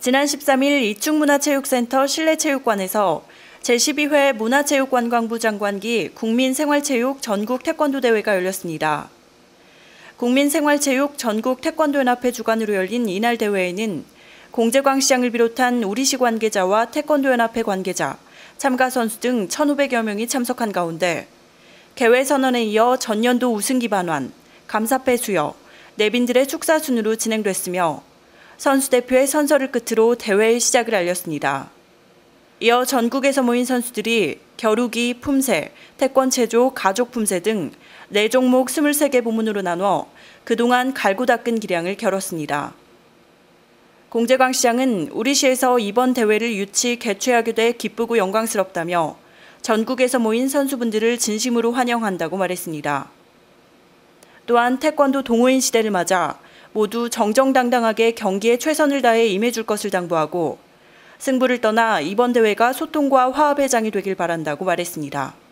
지난 13일 이충문화체육센터 실내체육관에서 제12회 문화체육관광부 장관기 국민생활체육 전국 태권도 대회가 열렸습니다. 국민생활체육 전국 태권도연합회 주관으로 열린 이날 대회에는 공재광 시장을 비롯한 우리시 관계자와 태권도연합회 관계자, 참가 선수 등 1,500여 명이 참석한 가운데 개회 선언에 이어 전년도 우승 기 반환, 감사패 수여, 내빈들의 축사 순으로 진행됐으며 선수 대표의 선서를 끝으로 대회의 시작을 알렸습니다. 이어 전국에서 모인 선수들이 겨루기, 품새, 태권 체조, 가족 품새 등 4종목 23개 부문으로 나눠 그동안 갈고 닦은 기량을 겨뤘습니다. 공재광 시장은 우리 시에서 이번 대회를 유치 개최하게 돼 기쁘고 영광스럽다며 전국에서 모인 선수분들을 진심으로 환영한다고 말했습니다. 또한 태권도 동호인 시대를 맞아 모두 정정당당하게 경기에 최선을 다해 임해줄 것을 당부하고 승부를 떠나 이번 대회가 소통과 화합의 장이 되길 바란다고 말했습니다.